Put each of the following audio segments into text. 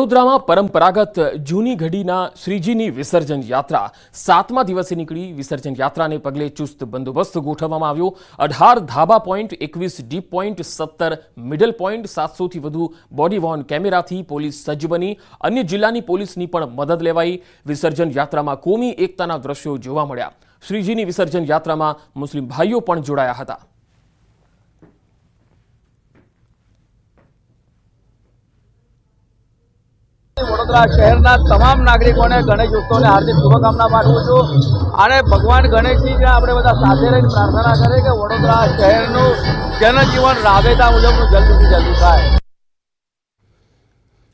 વડોદરામાં પરંપરાગત જૂની ઘડીના શ્રીજીની વિસર્જન યાત્રા. સાતમા દિવસે નીકળી વિસર્જન યાત્રાને પગલે ચુસ્ત બંદોબસ્ત ગોઠવવામાં આવ્યો. અઢાર ધાબા પોઈન્ટ, એકવીસ ડીપ પોઈન્ટ, સત્તર મિડલ પોઈન્ટ, સાતસોથી વધુ બોડી વોર્ન કેમેરાથી પોલીસ સજ્જ બની. અન્ય જિલ્લાની પોલીસની પણ મદદ લેવાઈ. વિસર્જન યાત્રામાં કોમી એકતાના દ્રશ્યો જોવા મળ્યા. શ્રીજીની વિસર્જન યાત્રામાં મુસ્લિમ ભાઈઓ પણ જોડાયા હતા. વડોદરા શહેરના તમામ નાગરિકોને ગણેશ ઉત્સવને હાર્દિક શુભકામના પાઠવું છું. અને ભગવાન ગણેશજી આપણે બધા સાથે રહીને પ્રાર્થના કરીએ કે વડોદરા શહેરનું જનજીવન રાબેતા મુજબનું જલ્દીથી જલ્દી થાય.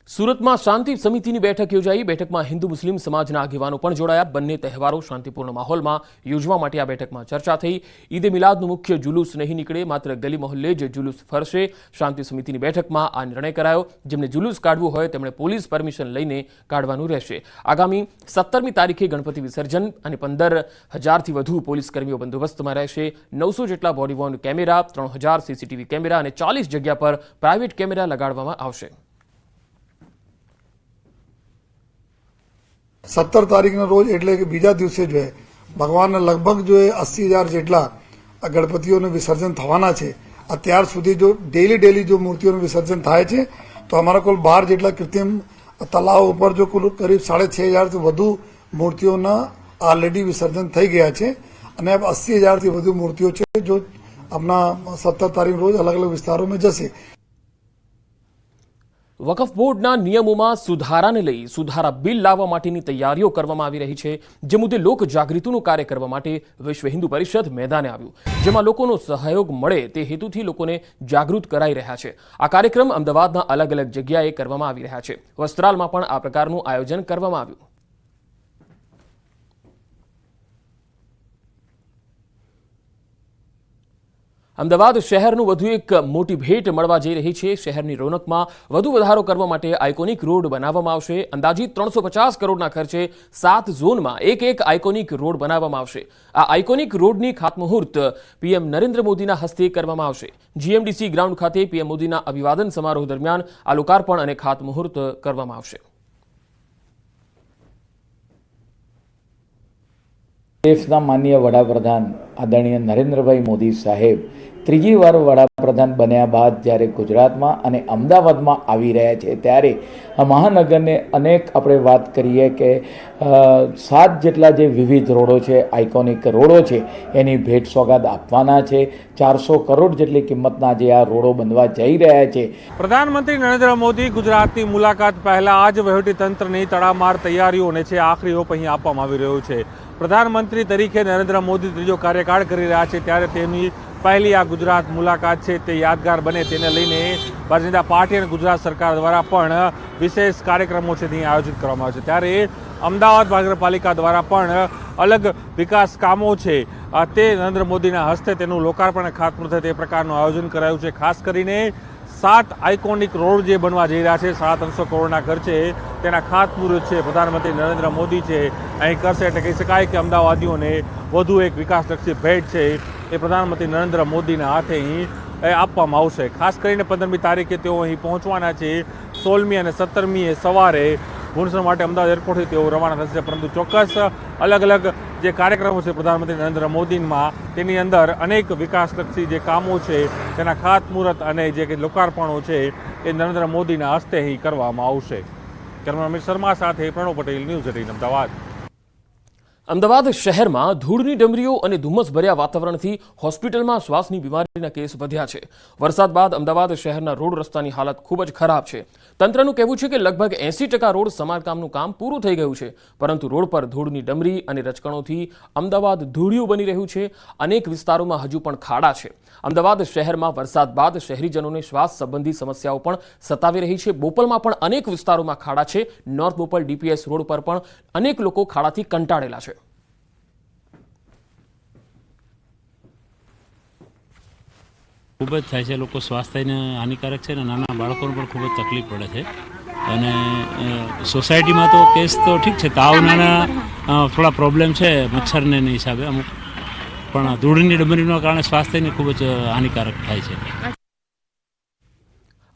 સુરતમાં શાંતિ સમિતિની બેઠક યોજાઈ. બેઠકમાં હિન્દુ મુસ્લિમ સમાજના આગેવાનો પણ જોડાયા. બંને તહેવારો શાંતિપૂર્ણ માહોલમાં યોજવા માટે આ બેઠકમાં ચર્ચા થઈ. ઈદે મિલાદનું મુખ્ય જુલુસ નહીં નીકળે, માત્ર ગલી મહોલ્લે જ જુલુસ ફરશે. શાંતિ સમિતિની બેઠકમાં આ નિર્ણય કરાયો. જેમને જુલુસ કાઢવું હોય, તેમણે પોલીસ પરમિશન લઈને કાઢવાનું રહેશે. આગામી સત્તરમી તારીખે ગણપતિ વિસર્જન અને પંદર હજારથી વધુ પોલીસ કર્મીઓ બંદોબસ્તમાં રહેશે. નવસો જેટલા બોડીવોર્ન કેમેરા, ત્રણ હજાર સીસીટીવી કેમેરા અને ચાલીસ જગ્યા પર પ્રાઇવેટ કેમેરા લગાડવામાં આવશે. સત્તર તારીખના રોજ એટલે કે બીજા દિવસે જો ભગવાનના લગભગ જો એ અસી હજાર જેટલા ગણપતિઓનું વિસર્જન થવાના છે, અત્યાર સુધી જો ડેલી ડેલી જો મૂર્તિઓનું વિસર્જન થાય છે, તો અમારા કુલ બાર જેટલા કૃત્રિમ તલાવ ઉપર જો કુલ કરીબ સાડે છ હજારથી વધુ મૂર્તિઓના ઓલરેડી વિસર્જન થઈ ગયા છે. અને અસી હજારથી વધુ મૂર્તિઓ છે, જો આપણા સત્તર તારીખ રોજ અલગ અલગ વિસ્તારોમાં જશે. વકફ બોર્ડના નિયમોમાં સુધારાને લઈ સુધારા બિલ લાવવા માટેની તૈયારીઓ કરવામાં આવી રહી છે, જે મુદ્દે લોક જાગૃતિનું કાર્ય કરવા માટે વિશ્વ હિન્દુ પરિષદ મેદાને આવ્યું. જેમાં લોકોનો સહયોગ મળે તે હેતુથી લોકોને જાગૃત કરાઈ રહ્યા છે. આ કાર્યક્રમ અમદાવાદના અલગ અલગ જગ્યાએ કરવામાં આવી રહ્યા છે. વસ્ત્રાલમાં પણ આ પ્રકારનું આયોજન કરવામાં આવ્યું. અમદાવાદ શહેરનું વધુ એક મોટી ભેટ મળવા જઈ રહી છે. શહેરની રોનકમાં વધુ વધારો કરવા માટે આઇકોનિક રોડ બનાવવામાં આવશે. અંદાજિત ત્રણસો પચાસ કરોડના ખર્ચે સાત ઝોનમાં એક એક આઇકોનિક રોડ બનાવવામાં આવશે. આ આઇકોનિક રોડની ખાતમુહૂર્ત પીએમ નરેન્દ્ર મોદીના હસ્તે કરવામાં આવશે. જીએમડીસી ગ્રાઉન્ડ ખાતે પીએમ મોદીના અભિવાદન સમારોહ દરમિયાન આ લોકાર્પણ અને ખાતમુહૂર્ત કરવામાં આવશે. દેશના માનનીય વડાપ્રધાન આદરણીય નરેન્દ્રભાઈ મોદી સાહેબ ત્રીજી વાર વડાપ્રધાન બન્યા બાદ જ્યારે ગુજરાતમાં અને અમદાવાદમાં આવી રહ્યા છે, ત્યારે આ મહાનગરને અનેક આપણે વાત કરીએ કે સાત જેટલા જે વિવિધ રોડો છે આઇકોનિક રોડો છે, એની ભેટ સોગાદ આપવાના છે, ચારસો કરોડ જેટલી કિંમતના જે આ રોડો બનવા જઈ રહ્યા છે. પ્રધાનમંત્રી નરેન્દ્ર મોદી ગુજરાતની મુલાકાત પહેલા આજ વહીવટીતંત્રની તડામાર તૈયારીઓને છે, આખરી ઓપ અહીં આપવામાં આવી રહ્યો છે. પ્રધાનમંત્રી તરીકે નરેન્દ્ર મોદી ત્રીજો કાર્યકાળ કરી રહ્યા છે ત્યારે તેમની પહેલી આ ગુજરાત મુલાકાત છે તે યાદગાર બને તેને લઈને ભારતીય જનતા પાર્ટી અને ગુજરાત સરકાર દ્વારા પણ વિશેષ કાર્યક્રમો છે તે અહીં આયોજિત કરવામાં આવે છે. ત્યારે અમદાવાદ મહાનગરપાલિકા દ્વારા પણ અલગ વિકાસ કામો છે. તે નરેન્દ્ર મોદીના હસ્તે તેનું લોકાર્પણ ખાતમુહૂર્ત તે પ્રકારનું આયોજન કરાયું છે. ખાસ કરીને સાત આઇકોનિક રોડ જે બનવા જઈ રહ્યા છે સાડા ત્રણસો કરોડના ખર્ચે તેના ખાતમુહૂર્ત છે. પ્રધાનમંત્રી નરેન્દ્ર મોદી છે, અહીં કરશે એટલે કહી શકાય કે અમદાવાદીઓને વધુ એક વિકાસલક્ષી ભેટ છે એ પ્રધાનમંત્રી નરેન્દ્ર મોદીના હાથે અહીં આપવામાં આવશે. ખાસ કરીને પંદરમી તારીખે તેઓ અહીં પહોંચવાના છે. સોળમી અને સત્તરમીએ સવારે ભુવનેશ્વર માટે અમદાવાદ એરપોર્ટથી તેઓ રવાના થશે, પરંતુ ચોક્કસ અલગ અલગ જે કાર્યક્રમો છે પ્રધાનમંત્રી નરેન્દ્ર મોદીમાં તેની અંદર અનેક વિકાસલક્ષી જે કામો છે, તેના ખાતમુહૂર્ત અને જે લોકાર્પણો છે, એ નરેન્દ્ર મોદીના હસ્તે કરવામાં આવશે. કેમેરામેન અમિત શર્મા સાથે પ્રણવ પટેલ, ન્યૂઝ એટીન, અમદાવાદ. અમદાવાદ શહેરમાં ધૂળની ડમરીઓ અને ધુમ્મસભર્યા વાતાવરણથી હોસ્પિટલમાં શ્વાસની બીમારીના કેસ વધ્યા છે. વરસાદ બાદ અમદાવાદ શહેરના રોડ રસ્તાની હાલત ખૂબ જ ખરાબ છે. તંત્રનું કહેવું છે કે લગભગ એંસી ટકા રોડ સમારકામનું કામ પૂરું થઈ ગયું છે, પરંતુ રોડ પર ધૂળની ડમરી અને રચકણોથી અમદાવાદ ધૂળિયું બની રહ્યું છે. અનેક વિસ્તારોમાં હજુ પણ ખાડા છે. અમદાવાદ શહેરમાં વરસાદ બાદ શહેરીજનોને શ્વાસ સંબંધી સમસ્યાઓ પણ સતાવી રહી છે. બોપલમાં પણ અનેક વિસ્તારોમાં ખાડા છે. નોર્થ બોપલ ડીપીએસ રોડ પર પણ અનેક લોકો ખાડાથી કંટાળેલા છે. ખૂબ જ થાય છે. લોકો સ્વાસ્થ્યને હાનિકારક છે અને નાના બાળકોને પણ ખૂબ જ તકલીફ પડે છે. અને સોસાયટીમાં તો કેસ તો ઠીક છે. તાવ નાના થોડા પ્રોબ્લેમ છે મચ્છરને હિસાબે અમુક. પણ ધૂળની ડમરીના કારણે સ્વાસ્થ્યને ખૂબ જ હાનિકારક થાય છે.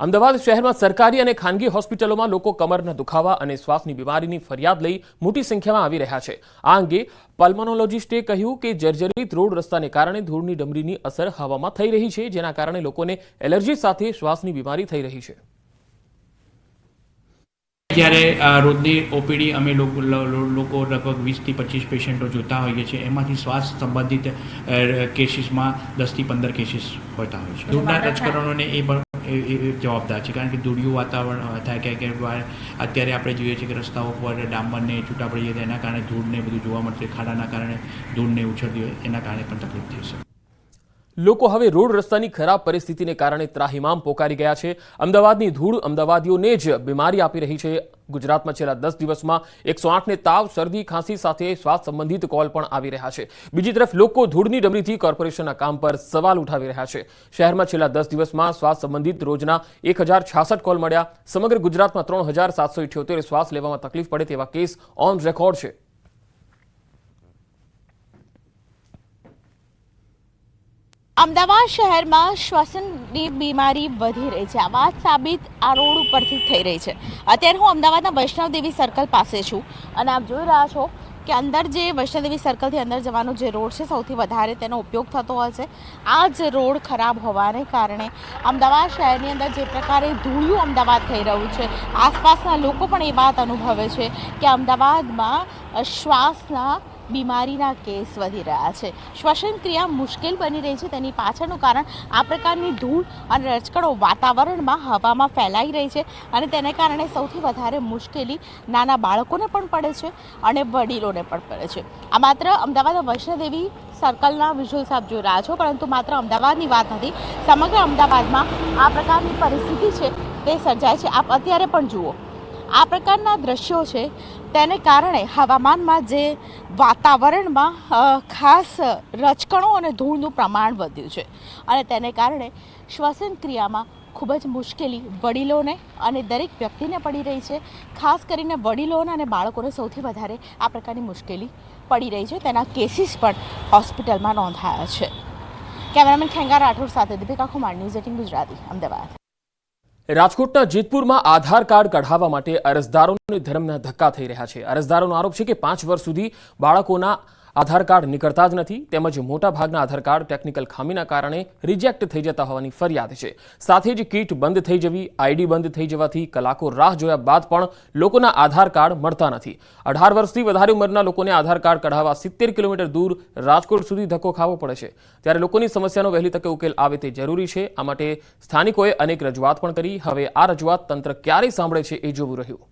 અમદાવાદ શહેરમાં સરકારી અને ખાનગી હોસ્પિટલોમાં લોકો કમરના દુખાવા અને શ્વાસની બીમારીની ફરિયાદ લઈ મોટી સંખ્યામાં આવી રહ્યા છે. આ અંગે પલ્મોનોલોજીસ્ટે કહ્યું કે જર્જરિત રોડ રસ્તાને કારણે ધૂળની ડમરીની અસર હવામાં થઈ રહી છે જેના કારણે લોકોને એલર્જી સાથે શ્વાસની બીમારી થઈ રહી છે. જ્યારે રોજની ઓપીડી અમે લોકો લગભગ વીસથી પચીસ પેશન્ટો જોતા હોઈએ છીએ એમાંથી શ્વાસ સંબંધિત કેસીસમાં દસથી પંદર કેસીસ હોતા હોય છે. ધૂળના રજકરણોને એ જવાબદાર છે. કારણ કે ધૂળિયું વાતાવરણ થાય કે અત્યારે આપણે જોઈએ છીએ કે રસ્તાઓ પર ડામરને છૂટા પડી જાય એના કારણે ધૂળને બધું જોવા મળશે ખાડાના કારણે ધૂળને ઉછળતી હોય, એના કારણે પણ તકલીફ થઈ શકે. લોકો હવે રોડ રસ્તાની ખરાબ પરિસ્થિતિને કારણે ત્રાહિમામ પોકારી ગયા છે. અમદાવાદની ધૂળ અમદાવાદીઓને જ બીમારી આપી રહી છે. ગુજરાતમાં છેલ્લા દસ દિવસમાં એકસો આઠને તાવ, શરદી, ખાંસી સાથે શ્વાસ સંબંધિત કોલ પણ આવી રહ્યા છે. બીજી તરફ લોકો ધૂળની ડમરીથી કોર્પોરેશનના કામ પર સવાલ ઉઠાવી રહ્યા છે. શહેરમાં છેલ્લા દસ દિવસમાં શ્વાસ સંબંધિત રોજના એક હજાર છાસઠ કોલ મળ્યા. સમગ્ર ગુજરાતમાં ત્રણ હજાર સાતસો ઇઠ્યોતેર શ્વાસ લેવામાં તકલીફ પડે તેવા કેસ ઓન રેકોર્ડ છે. અમદાવાદ શહેરમાં શ્વસનની બીમારી વધી રહી છે. આ વાત સાબિત આ રોડ ઉપરથી થઈ રહી છે. અત્યારે હું અમદાવાદના વૈષ્ણવદેવી સર્કલ પાસે છું અને આપ જોઈ રહ્યા છો કે અંદર જે વૈષ્ણવદેવી સર્કલથી અંદર જવાનો જે રોડ છે સૌથી વધારે તેનો ઉપયોગ થતો હોય છે. આ જ રોડ ખરાબ હોવાને કારણે અમદાવાદ શહેરની અંદર જે પ્રકારે ધૂળિયું અમદાવાદ થઈ રહ્યું છે. આસપાસના લોકો પણ એ વાત અનુભવે છે કે અમદાવાદમાં શ્વાસના બીમારીના કેસ વધી રહ્યા છે. શ્વસન ક્રિયા મુશ્કેલ બની રહી છે. તેની પાછળનું કારણ આ પ્રકારની ધૂળ અને રચકડો વાતાવરણમાં હવામાં ફેલાઈ રહી છે અને તેને કારણે સૌથી વધારે મુશ્કેલી નાના બાળકોને પણ પડે છે અને વડીલોને પણ પડે છે. આ માત્ર અમદાવાદ વૈષ્ણોદેવી સર્કલના વિઝ્યુઅલ આપ જોઈ રહ્યા છો, પરંતુ માત્ર અમદાવાદની વાત નથી. સમગ્ર અમદાવાદમાં આ પ્રકારની પરિસ્થિતિ છે તે સર્જાય છે. આપ અત્યારે પણ જુઓ. આ પ્રકારના દ્રશ્યો છે, તેને કારણે હવામાનમાં જે વાતાવરણમાં ખાસ રચકણો અને ધૂળનું પ્રમાણ વધ્યું છે. અને તેને કારણે શ્વસન ક્રિયામાં ખૂબ જ મુશ્કેલી વડીલોને અને દરેક વ્યક્તિને પડી રહી છે. ખાસ કરીને વડીલોને અને બાળકોને સૌથી વધારે આ પ્રકારની મુશ્કેલી પડી રહી છે. તેના કેસીસ પણ હોસ્પિટલમાં નોંધાયા છે. કેમેરામેન ખેંગા રાઠોડ સાથે દીપિકા કુમાર ન્યૂઝ એટીન ગુજરાતી. અમદાવાદ. રાજકોટના જેતપુરમાં આધાર કાર્ડ કઢાવવા માટે અરજદારોને ધર્મના ધક્કા થઈ રહ્યા છે. અરજદારોનો આરોપ છે કે પાંચ વર્ષ સુધી બાળકોના આધાર કાર્ડ નીકળતા જ નથી તેમજ મોટા ભાગના આધાર કાર્ડ ટેકનિકલ ખામીના કારણે રિજેક્ટ થઈ જતા હોવાની ફરિયાદ છે. સાથે જ કીટ બંધ થઈ જવી, આઈડી બંધ થઈ જવાથી કલાકો રાહ જોયા બાદ પણ લોકોના આધાર કાર્ડ મળતા નથી. અઢાર વર્ષથી વધારે ઉંમરના લોકોને આધાર કાર્ડ કઢાવવા સિત્તેર કિલોમીટર દૂર રાજકોટ સુધી ધક્કો ખાવો પડે છે. ત્યારે લોકોની સમસ્યાનો વહેલી તકે ઉકેલ આવે તે જરૂરી છે. આ માટે સ્થાનિકોએ અનેક રજૂઆત પણ કરી. હવે આ રજૂઆત તંત્ર ક્યારે સાંભળે છે એ જોવું રહ્યું.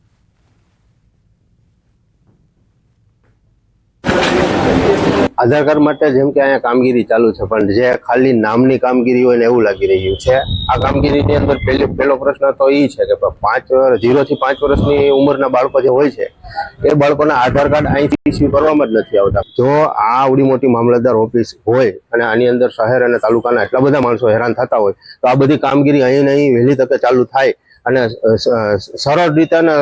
આધાર કાર્ડ માટે જેમ કે અહીંયા કામગીરી ચાલુ છે, પણ જે ખાલી નામની કામગીરી હોય ને એવું લાગી રહ્યું છે. આ કામગીરીની અંદર પહેલી, પહેલો પ્રશ્ન તો એ છે કે પાંચ ઝીરો થી પાંચ વર્ષની ઉંમરના બાળકો જે હોય છે, એ બાળકોના આધાર કાર્ડ અહીંથી ઇસ્યુ કરવામાં જ નથી આવતા. જો આ આવડી મોટી મામલતદાર ઓફિસ હોય અને આની અંદર શહેર અને તાલુકાના એટલા બધા માણસો હેરાન થતા હોય, તો આ બધી કામગીરી અહીં નહીં વહેલી તકે ચાલુ થાય. અને સરળ રીતે અને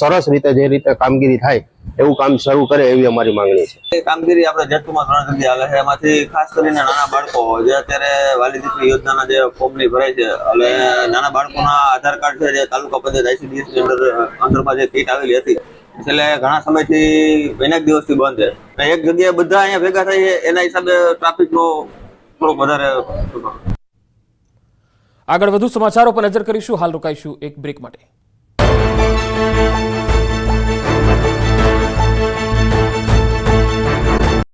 સરસ રીતે જે રીતે કામગીરી થાય, એવું કામ શરૂ કરે એવી અમારી માંગણી છે. કામગીરી આપણે જેતપુરમાં ત્રણ જગ્યાએ હાલે છે. એમાંથી ખાસ કરીને નાના બાળકો, જે અત્યારે વાલી દીકરી યોજનાના જે ફોર્મની ભરાય છે, એટલે નાના બાળકોના આધાર કાર્ડ છે, જે તાલુકા પંચાયત આઈસીડીએસની અંદર, અંદરમાં જે કીટ આવેલી હતી એટલે ઘણા સમયથી અનેક દિવસથી બંધ છે. એક જગ્યાએ બધા અહીંયા ભેગા થાય એના હિસાબે ટ્રાફિકનો થોડોક વધારે આગળ વધુ સમાચારો પર નજર કરીશું. હાલ રોકાઈશું એક બ્રેક માટે.